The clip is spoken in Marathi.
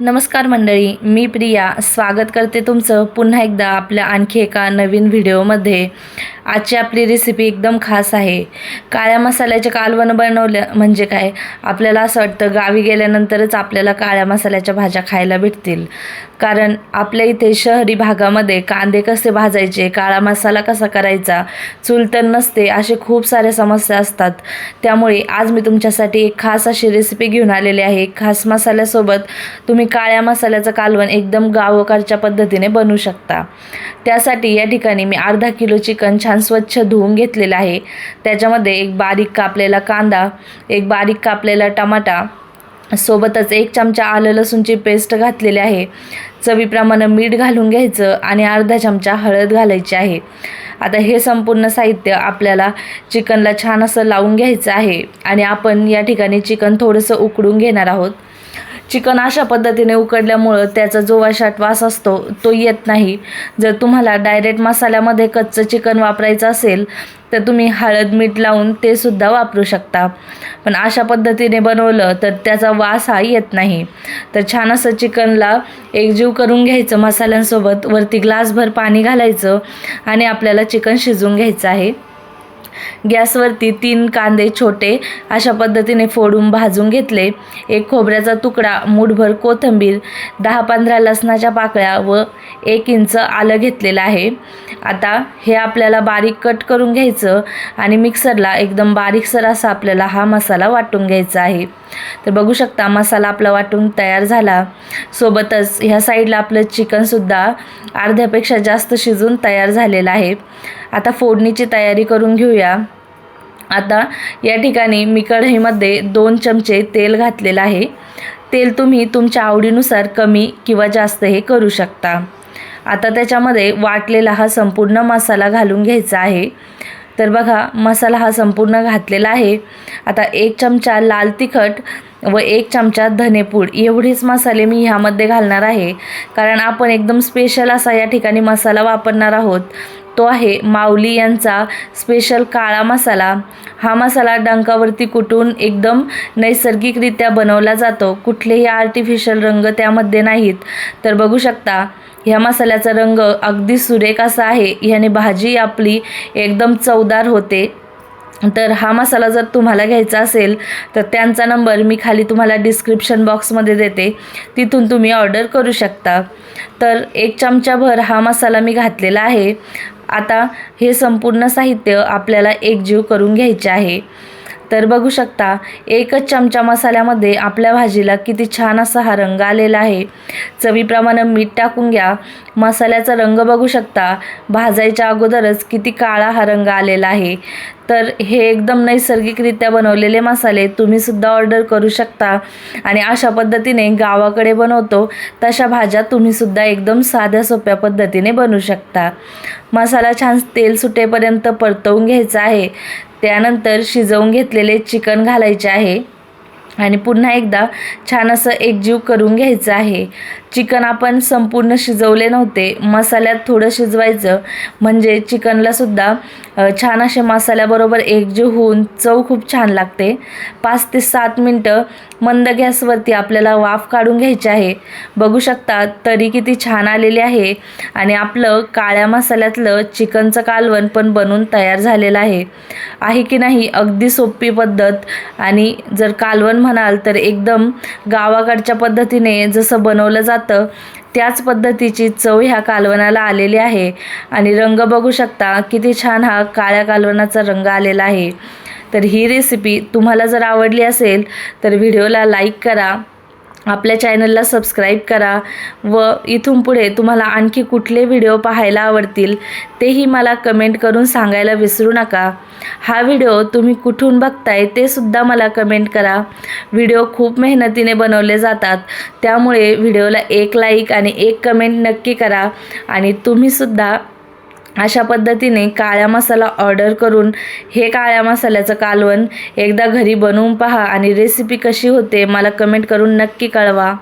नमस्कार मंडळी मी प्रिया. स्वागत करते तुमचं पुन्हा एकदा आपल्या आणखी एका नवीन व्हिडिओमध्ये. आजची आपली रेसिपी एकदम खास आहे. काळ्या मसाल्याचे कालवण बनवलं म्हणजे काय? आपल्याला असं वाटतं गावी गेल्यानंतरच आपल्याला काळ्या मसाल्याच्या भाज्या खायला भेटतील. कारण आपल्या इथे शहरी भागामध्ये कांदे कसे भाजायचे काळा मसाला कसा करायचा चूल तर नसते असे खूप साऱ्या समस्या असतात. त्यामुळे आज मी तुमच्यासाठी एक खास अशी रेसिपी घेऊन आलेली आहे. खास मसाल्यासोबत तुम्ही काळ्या मसाल्याचं कालवण एकदम गावकारच्या पद्धतीने बनवू शकता. त्यासाठी या ठिकाणी मी अर्धा किलो चिकन छान स्वच्छ धुवून घेतलेलं आहे. त्याच्यामध्ये एक बारीक कापलेला कांदा एक बारीक कापलेला टमाटा सोबतच एक चमचा आलं लसूणची पेस्ट घातलेली आहे. चवीप्रमाणे मीठ घालून घ्यायचं आणि अर्धा चमचा हळद घालायची आहे. आता हे संपूर्ण साहित्य आपल्याला चिकनला छान असं लावून घ्यायचं आहे आणि आपण या ठिकाणी चिकन थोडंसं उकडून घेणार आहोत. चिकन अशा पद्धतीने उकडल्यामुळं त्याचा जो वाशाट वास असतो तो येत नाही. जर तुम्हाला डायरेक्ट मसाल्यामध्ये कच्चं चिकन वापरायचं असेल तर तुम्ही हळद मीठ लावून ते सुद्धा वापरू शकता. पण अशा पद्धतीने बनवलं तर त्याचा वास हा येत नाही. तर छान असं चिकनला एकजीव करून घ्यायचं मसाल्यांसोबत वरती ग्लासभर पाणी घालायचं आणि आपल्याला चिकन शिजवून घ्यायचं आहे. गॅसवरती तीन कांदे छोटे अशा पद्धतीने फोडून भाजून घेतले. एक खोबऱ्याचा तुकडा मूठभर कोथिंबीर दहा पंधरा लसणाच्या पाकळ्या व एक इंच आलं घेतलेलं आहे. आता हे आपल्याला बारीक कट करून घ्यायचं आणि मिक्सरला एकदम बारीकसर असा आपल्याला हा मसाला वाटून घ्यायचा आहे. तर बघू शकता मसाला आपला वाटून तयार झाला. सोबतच ह्या साईडला आपलं चिकनसुद्धा अर्ध्यापेक्षा जास्त शिजून तयार झालेलं आहे. आता फोडणीची तयारी करून घेऊया. आता या ठिकाणी मी कढईमध्ये दोन चमचे तेल घातलेलं आहे. तेल तुम्ही तुमच्या आवडीनुसार कमी किंवा जास्त हे करू शकता. आता त्याच्यामध्ये वाटलेला हा संपूर्ण मसाला घालून घ्यायचा आहे. तर बघा मसाला हा संपूर्ण घातलेला आहे. आता एक चमचा लाल तिखट व एक चमचा धनेपूड एवढेच मसाले मी ह्यामध्ये घालणार आहे. कारण आपण एकदम स्पेशल असा या ठिकाणी मसाला वापरणार आहोत. तो आहे माऊली यांचा स्पेशल काळा मसाला. हा मसाला डंकावरती कुटून एकदम नैसर्गिकरित्या बनवला जातो. कुठलेही आर्टिफिशियल रंग त्यामध्ये नाहीत. तर बघू शकता ह्या मसाल्याचा रंग अगदी सुरेख असा आहे. ह्याने भाजी आपली एकदम चवदार होते. तर हा मसाला जर तुम्हाला घ्यायचा असेल तर त्यांचा नंबर मी खाली तुम्हाला डिस्क्रिप्शन बॉक्समध्ये देते. तिथून तुम्ही ऑर्डर करू शकता. तर एक चमचाभर हा मसाला मी घातलेला आहे. आता हे संपूर्ण साहित्य आपल्याला एकजीव करून घ्यायचे आहे. तर बघू शकता एकच चमचा मसाल्यामध्ये आपल्या भाजीला किती छान असा हा रंग आलेला आहे. चवीप्रमाणे मीठ टाकून घ्या. मसाल्याचा रंग बघू शकता. भाजायच्या अगोदरच किती काळा हा रंग आलेला आहे. तर हे एकदम नैसर्गिकरित्या बनवलेले मसाले तुम्हीसुद्धा ऑर्डर करू शकता. आणि अशा पद्धतीने गावाकडे बनवतो तशा भाज्या तुम्हीसुद्धा एकदम साध्या सोप्या पद्धतीने बनवू शकता. मसाला छान तेल सुटेपर्यंत परतवून घ्यायचा आहे. त्यानंतर शिजवून घेतलेले चिकन घालायचे आहे. आणि पुन्हा एकदा छान असं एकजीव करून घ्यायचं आहे. चिकन आपण संपूर्ण शिजवले नव्हते. मसाल्यात थोडं शिजवायचं. म्हणजे चिकनलासुद्धा छान असे मसाल्याबरोबर एकजीव होऊन चव खूप छान लागते. पाच ते सात मिनटं मंद गॅसवरती आपल्याला वाफ काढून घ्यायची आहे. बघू शकता तरी किती छान आलेली आहे. आणि आपलं काळ्या मसाल्यातलं चिकनचं कालवण पण बनून तयार झालेलं आहे. आहे की नाही अगदी सोपी पद्धत. आणि जर कालवण म्हणाल तर एकदम गावाकडच्या पद्धतीने जसं बनवलं जातं त्याच पद्धतीची चव ह्या कालवणाला आलेली आहे. आणि रंग बघू शकता किती छान हा काळ्या कालवणाचा रंग आलेला आहे. तर ही रेसिपी तुम्हाला जर आवडली असेल तर व्हिडिओला लाईक करा. आपल्या चॅनलला सबस्क्राईब करा व इथून पुढे तुम्हाला आणखी कुठले व्हिडिओ पाहायला आवडतील तेही मला कमेंट करून सांगायला विसरू नका. हा व्हिडिओ तुम्ही कुठून बघताय ते सुद्धा मला कमेंट करा. व्हिडिओ खूप मेहनतीने बनवले जातात त्यामुळे व्हिडिओला एक लाईक आणि एक कमेंट नक्की करा आणि तुम्हीसुद्धा अशा पद्धतीने काळ्या मसाला ऑर्डर करून हे काळ्या मसाल्याचं कालवण एकदा घरी बनवून पहा आणि रेसिपी कशी होते मला कमेंट करून नक्की कळवा.